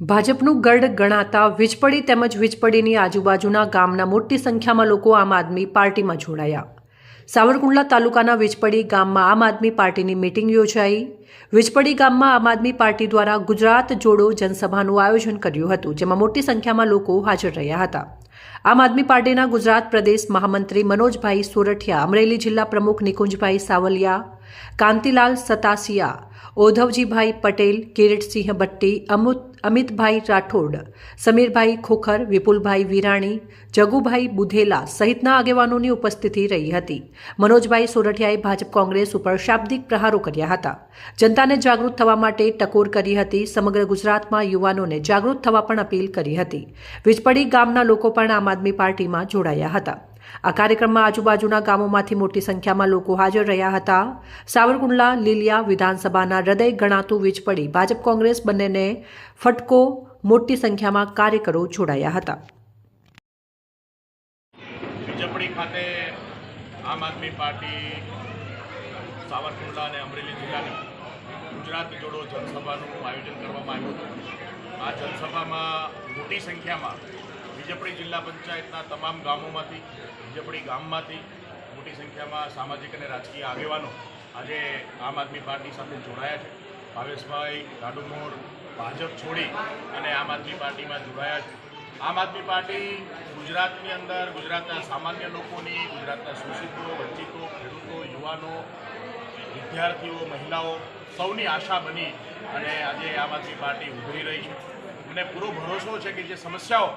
ભાજપનું ગઢ ગણાતા વીજપડી તેમજ વીજપડીની આજુબાજુના ગામના મોટી સંખ્યામાં લોકો આમ આદમી પાર્ટીમાં જોડાયા. સાવરકુંડલા તાલુકાના વીજપડી ગામમાં આમ આદમી પાર્ટીની મિટિંગ યોજાઈ. વીજપડી ગામમાં આમ આદમી પાર્ટી દ્વારા ગુજરાત જોડો જનસભાનું આયોજન કર્યું હતું, જેમાં મોટી સંખ્યામાં લોકો હાજર રહ્યા હતા. આમ આદમી પાર્ટીના ગુજરાત પ્રદેશ મહામંત્રી મનોજભાઈ સોરઠિયા, અમરેલી જિલ્લા પ્રમુખ નિકુંજભાઈ સાવલિયા કાંતિલાલ સતાસિયા ઓધવજીભાઈ પટેલ, કિરીટસિંહ ભટ્ટી, અમુત, અમિતભાઈ રાઠોડ, સમીરભાઈ ખોખર, વિપુલભાઈ વિરાણી, જગુભાઈ બુધેલા સહિતના આગેવાનોની ઉપસ્થિતિ રહી હતી. મનોજભાઈ સોરઠિયાએ ભાજપ કોંગ્રેસ ઉપર શાબ્દિક પ્રહારો કર્યા હતા. જનતાને જાગૃત થવા માટે ટકોર કરી હતી. સમગ્ર ગુજરાતમાં યુવાનોને જાગૃત થવા પણ અપીલ કરી હતી. વીજપડી ગામના લોકો પણ આમ આદમી પાર્ટીમાં જોડાયા હતા. આ કાર્યક્રમમાં આજુબાજુના ગામોમાંથી મોટી સંખ્યામાં લોકો હાજર રહ્યા હતા. સાવરકુંડલા, લીલિયા વિધાનસભાના હૃદય ગણાતું વીજપડી ભાજપ કોંગ્રેસ બંનેને ફટકો, મોટી સંખ્યામાં કાર્યકરો જોડાયા હતા. ખાતે આમ આદમી પાર્ટી, સાવરકુંડલા અને અમરેલી જિલ્લાની ગુજરાત જોડો જનસભાનું આયોજન કરવામાં આવ્યું હતું. આ જનસભામાં મોટી સંખ્યામાં વિજયપડી જિલ્લા પંચાયતના તમામ ગામોમાંથી વિજયપડી ગામમાંથી મોટી સંખ્યામાં સામાજિક અને રાજકીય આગેવાનો આજે આમ આદમી પાર્ટી સાથે જોડાયા છે. ભાવેશભાઈ ગાડુમોર ભાજપ છોડી અને આમ આદમી પાર્ટીમાં જોડાયા છે. આમ આદમી પાર્ટી ગુજરાતની અંદર ગુજરાતના સામાન્ય લોકોની, ગુજરાતના શોષિતો, વંચિતો, ખેડૂતો, યુવાનો, વિદ્યાર્થીઓ, મહિલાઓ સૌની આશા બની અને આજે આમ આદમી પાર્ટી ઉભરી રહી છે. મને પૂરો ભરોસો છે કે જે સમસ્યાઓ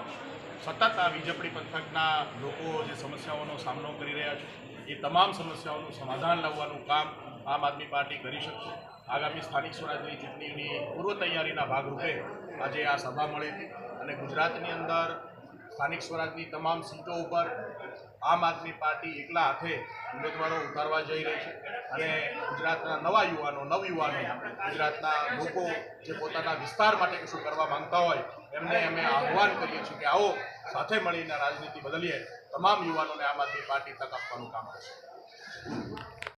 સતત આ વીજપડી પંથકના લોકો જે સમસ્યાઓનો સામનો કરી રહ્યા છે, એ તમામ સમસ્યાઓનું સમાધાન લાવવાનું કામ આમ આદમી પાર્ટી કરી શકશે. આગામી સ્થાનિક સ્વરાજની ચૂંટણીની પૂર્વ તૈયારીના ભાગરૂપે આજે આ સભા મળી હતી અને ગુજરાતની અંદર સ્થાનિક સ્વરાજની તમામ સીટો ઉપર આમ આદમી પાર્ટી એકલા હાથે ઉમેદવારો ઉતારવા જઈ રહી છે. અને ગુજરાતના નવા યુવાનો નવયુવાનો ગુજરાતના લોકો જે પોતાના વિસ્તાર માટે કશું કરવા માંગતા હોય, એમને અમે આહ્વાન કરીએ છીએ કે આવો, સાથે મળીને રાજનીતિ બદલીએ. તમામ યુવાનોને આમ આદમી પાર્ટી તક આપવાનું કામ કરશે.